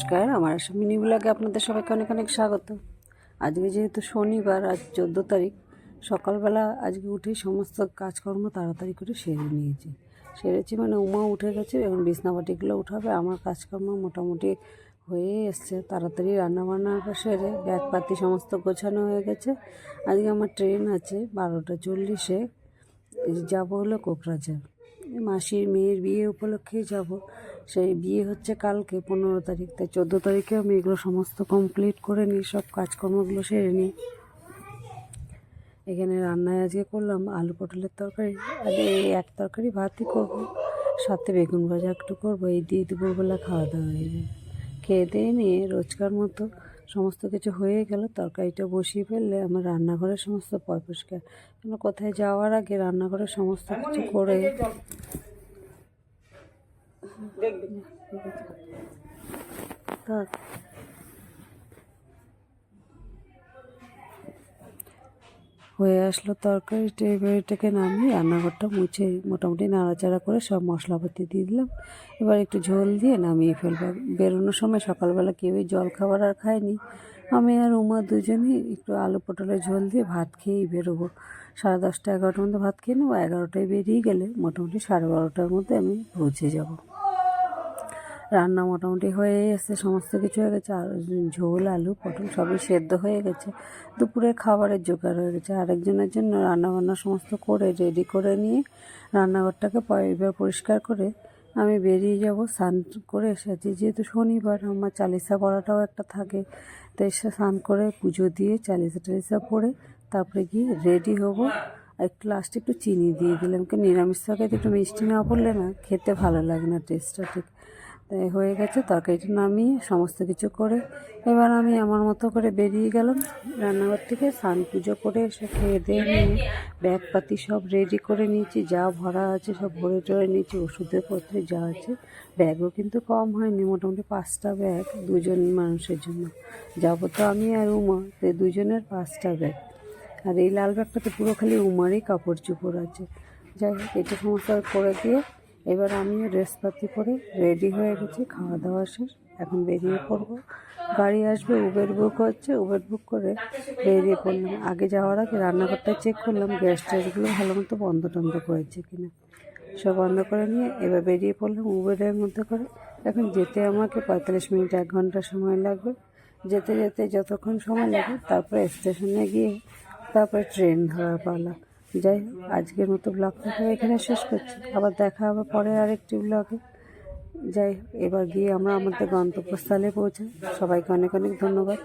নমস্কার। আমার মিনি ব্লগে আপনাদের সবাইকে অনেক অনেক স্বাগত। আজকে যেহেতু শনিবার, আজ চোদ্দ তারিখ, সকালবেলা আজকে উঠেই সমস্ত কাজকর্ম তাড়াতাড়ি করে সেরে নিয়েছি। সেরেছি মানে উমা উঠে গেছে, এখন বিছনাবাটিগুলো উঠাবে। আমার কাজকর্ম মোটামুটি হয়েই এসছে, তাড়াতাড়ি রান্নাবান্না সেরে ব্যাগপাতি সমস্ত গোছানো হয়ে গেছে। আজকে আমার ট্রেন আছে বারোটা চল্লিশে যাব হলো কোকরাঝার এই মাসির মেয়ের বিয়ে উপলক্ষেই যাব। সেই বিয়ে হচ্ছে কালকে, পনেরো তারিখ। তাই চোদ্দ তারিখে আমি এগুলো সমস্ত কমপ্লিট করে নিই, সব কাজকর্মগুলো সেরে নিই। এখানে রান্নায় আজকে করলাম আলু পটলের তরকারি আগে এই এক তরকারি ভাতই করব। সাথে বেগুন ভাজা একটু করব, এই দিয়ে দুপুরবেলা খাওয়া দাওয়া হয়ে যায় খেয়ে দিয়ে নিয়ে রোজকার মতো সমস্ত কিছু হয়ে গেল তরকারিটা বসিয়ে ফেললে আমার রান্নাঘরের সমস্ত পয় পরিষ্কার কেন কোথায় যাওয়ার আগে রান্নাঘরের সমস্ত কিছু করে থাক হয়ে আসলো তরকারিটা এবার এটাকে নামিয়ে রান্নাঘরটা মুছে মোটামুটি নাড়াচাড়া করে সব মশলাপাতি দিয়ে দিলাম। এবার একটু ঝোল দিয়ে নামিয়ে ফেলব। বেরোনোর সময় সকালবেলা কেউই জল খাবার আর খায়নি। আমি আর উমা দুজনেই একটু আলু পটলের ঝোল দিয়ে ভাত খেয়েই বেরোবো। সাড়ে দশটা এগারোটার মধ্যে ভাত খেয়ে নেব। এগারোটায় বেরিয়ে গেলে মোটামুটি সাড়ে বারোটার মধ্যে আমি পৌঁছে যাব। রান্না মোটামুটি হয়ে এসে সমস্ত কিছু হয়ে গেছে, আর ঝোল, আলু, পটল সবই সেদ্ধ হয়ে গেছে। দুপুরে খাবারের জোগাড় হয়ে গেছে। আরেকজনের জন্য রান্নাবান্না সমস্ত করে রেডি করে নিয়ে রান্নাঘরটাকে এবার পরিষ্কার করে আমি বেরিয়ে যাব, স্নান করে এসেছি। যেহেতু শনিবার, আমার চালিসা পড়াটাও একটা থাকে তো এসে স্নান করে পুজো দিয়ে চালিসা টালিসা পড়ে তারপরে গিয়ে রেডি হব। একটু লাস্টে একটু চিনি দিয়ে দিলাম কি নিরামিষ তরকারিতে একটু মিষ্টি না পড়লে না খেতে ভালো লাগে না টেস্টটা ঠিক। হয়ে গেছে তরকারিটা নামিয়ে সমস্ত কিছু করে এবার আমি আমার মতো করে বেরিয়ে গেলাম। রান্নাঘর থেকে স্নান পুজো করে এসে খেয়ে দিয়ে নিয়ে ব্যাগপাতি সব রেডি করে নিয়েছি। যা ভরা আছে সব ভরে টরে নিয়েছি। ওষুধের পত্রে যা আছে। ব্যাগও কিন্তু কম হয়নি, মোটামুটি পাঁচটা ব্যাগ দুজন মানুষের জন্য। যাব তো আমি আর উমা, তো দুজনের পাঁচটা ব্যাগ। আর এই লাল ব্যাগটাতে পুরো খালি উমারই কাপড় চোপড় আছে। যাই হোক, এটা সমস্ত করে দিয়ে এবার আমিও ড্রেসপাতি পরে রেডি হয়ে গেছি, খাওয়া দাওয়া শেষ। এখন বেরিয়ে পড়ব। গাড়ি আসবে উবের বুক হচ্ছে উবের বুক করে বেরিয়ে পড়লাম। আগে যাওয়ার আগে রান্নাঘরটা চেক করলাম গ্যাস ট্যাসগুলো ভালো মতো বন্ধ টন্ধ করেছে কিনা। সব বন্ধ করে নিয়ে এবার বেরিয়ে পড়লাম উবেরের মধ্যে করে। এখন যেতে আমাকে পঁয়তাল্লিশ মিনিট, এক ঘণ্টা সময় লাগবে। যেতে যেতে যতক্ষণ সময় লাগে, তারপরে স্টেশনে গিয়ে তারপরে ট্রেন ধরার পালা। যাই হোক, আজকের মতো ব্লগটাকে এখানে শেষ করছি। আবার দেখা হবে পরে আরেকটি ব্লগে। যাই এবার গিয়ে আমরা আমাদের গন্তব্যস্থলে পৌঁছাই। সবাইকে অনেক অনেক ধন্যবাদ।